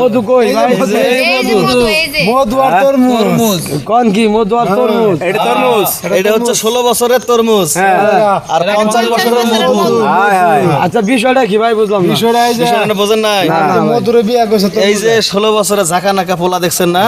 মধু কই? ভাই মধু, আর তরমুজ। কোন কি মধু আর তরমুজ? এটা তরমুজ। এটা হচ্ছে ষোলো বছরের তরমুজ। আর পঞ্চাশ বছরের মধু। হায় হায় আচ্ছা বিষয়টা কি ভাই বুঝলাম বিষয়টা এই যে বিষয়টা বোঝেন নাই। মধুরে বিয়ে করছে এই যে ষোলো বছরের ঝাঁকা নাকা পোলা দেখছেন না?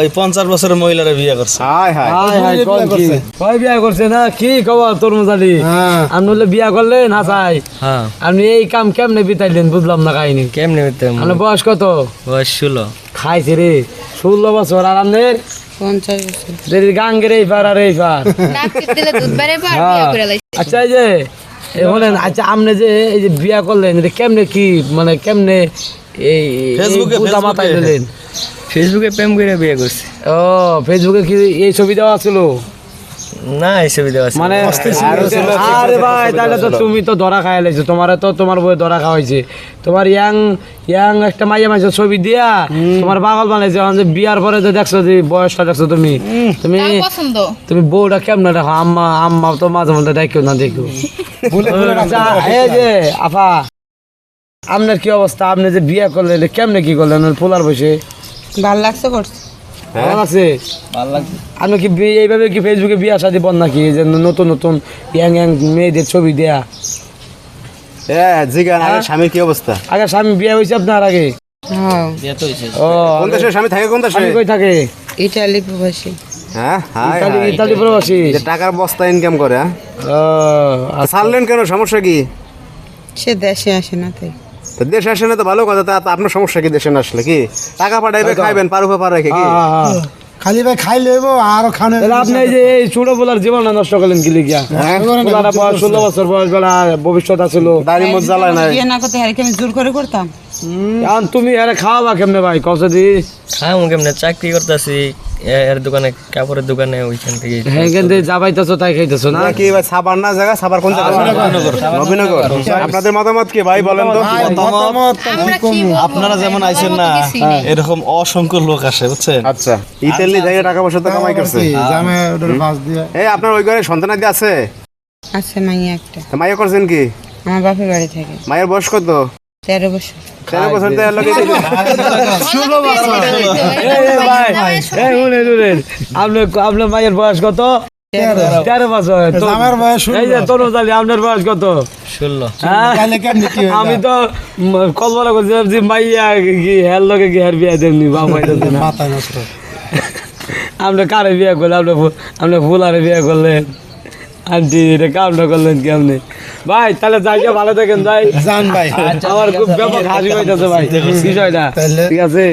ওই পঞ্চাশ বছরের মহিলারা বিয়ে করছে। হায় হায় হাই বিয়ে করছে। বিয়া না? কি খবর তরমুজ আলী? হ্যাঁ। আপনি হলে বিয়া করলেন হাসাই হ্যাঁ। আপনি এই কাম কেমনে বিতাইলেন বুঝলাম না কাহিনী। কেমনে আপনার বয়স কত? বয়স ষোলো। খাইছে রে। ষোলো বছর আর আপনার? যদি গাঙ্গের এই পার আর এই পার নাক দিলে দুধ বেড়ে পার, হ্যাঁ। বিয়ে করে লাইছে। আচ্ছা এই যে বলেন আচ্ছা আপনি যে এই যে বিয়া করলেন এটা কেমনে কি মানে কেমনে এই ফেসবুকে, বুদা ফেসবুকে। মাথায় দিলেন ফেসবুকে প্রেম করে বিয়ে করছে। ও ফেসবুকে কি এই ছবি দেওয়া ছিল? না ছবি দেওয়া মানে আরে ভাই তাহলে তো তুমি তো ধরা খাই লাইছো। তোমার তো তোমার বই ধরা খাওয়াইছে তোমার ইয়াং ইয়াং একটা মাইয়া মাইছে ছবি দিয়া তোমার পাগল বানাইছে। এখন যে বিয়ার পরে যে দেখছ যে বয়সটা দেখছ তুমি তুমি তুমি বউটা কেমন দেখো? আম্মা আম্মা তো মাঝে মধ্যে দেখো না দেখো। এই যে আফা আপনার কি অবস্থা? আপনি যে বিয়ে করলেন কেমনে কি করলেন? পোলার বসে ভালো লাগছে করছে। ভালো আছে আপনি কি এইভাবে কি ফেসবুকে বিয়ে শাদি বল নাকি? যে নতুন নতুন ইয়াং ইয়াং মেয়েদের ছবি দেয়া। এ জিগান আগে স্বামীর কি অবস্থা? আগে স্বামী বিয়ে হয়েছে আপনার আগে? হ্যাঁ। ও কোন দেশে স্বামী থাকে কোন দেশে? স্বামী কই থাকে? প্রবাসী। হ্যাঁ ইতালি ইতালি প্রবাসী। টাকার বস্তা ইনকাম করে হ্যাঁ? আচ্ছা। ছাড়লেন কেন? সমস্যা কি? সে দেশে আসে না তাই। তো দেশে আসে না তো ভালো কথা তা আপনার সমস্যা কি দেশে না আসলে কি? টাকা পাঠাইবে খাইবেন পার রেখে কি? হ্যাঁ, হ্যাঁ। খালি ভাই খাই লইব আরও খানে তাহলে আপনি এই যে এই ছোট বলার জীবন নষ্ট করলেন কি লিখিয়া বয়স ষোলো বছর বয়স বেলা ভবিষ্যৎ আছিল। দাড়ি মত জ্বালায় নাই। বিয়ে না করতে আমি জোর করে করতাম? তুমি আরে খাওয়াবা কেমনে ভাই? কত দি খামু কেমনে? চাকরি করতেছি। এর দোকানে কাপড়ের দোকানে ওইখান থেকে হ্যাঁ কিন্তু যাবাইতেছো তাই খাইতেছো না? কি ভাই সাবার না জায়গা সাবার কোন জায়গা? নবীনগর। আপনাদের মতামত কি ভাই বলেন তো? মতামত? আপনারা যেমন আইছেন না এরকম অসংখ্য লোক আসে বুঝছেন? আচ্ছা ইতালি থেকে টাকা পয়সা তো কামাই করছে। জামে ওটার দিয়ে। এই আপনার ওই ঘরে সন্তানাদি আছে? আছে মাইয়া একটা। মাইয়া করছেন কি? আমার বাপের বাড়ি থাকে। মায়ের বয়স কত? তেরো বছর। তেরো বছর তো এর লগে এই, এই ভাই আপনার আপনার মায়ের বয়স কত? তেরো। বছর। তো- বয়স এই যে তরুণ জালি আপনার বয়স কত? ষোলো। হ্যাঁ? আমি তো কল্পনা করছিলাম যে মাইয়া কি হের লগে কি হের বিয়া দেমনি বা মাইতেছে নষ্ট। আপনি কারে বিয়ে করলে আপনি ফু- আপনি ফুলারে বিয়ে করলেন? আন্টি এটা কামটা করলেন কেমনে? ভাই তাহলে যাইকে ভালো থাকেন ভাই জান ভাই। আমার খুব ব্যাপক হাসি পাইতেছে ভাই বিষয়টা। ঠিক আছে?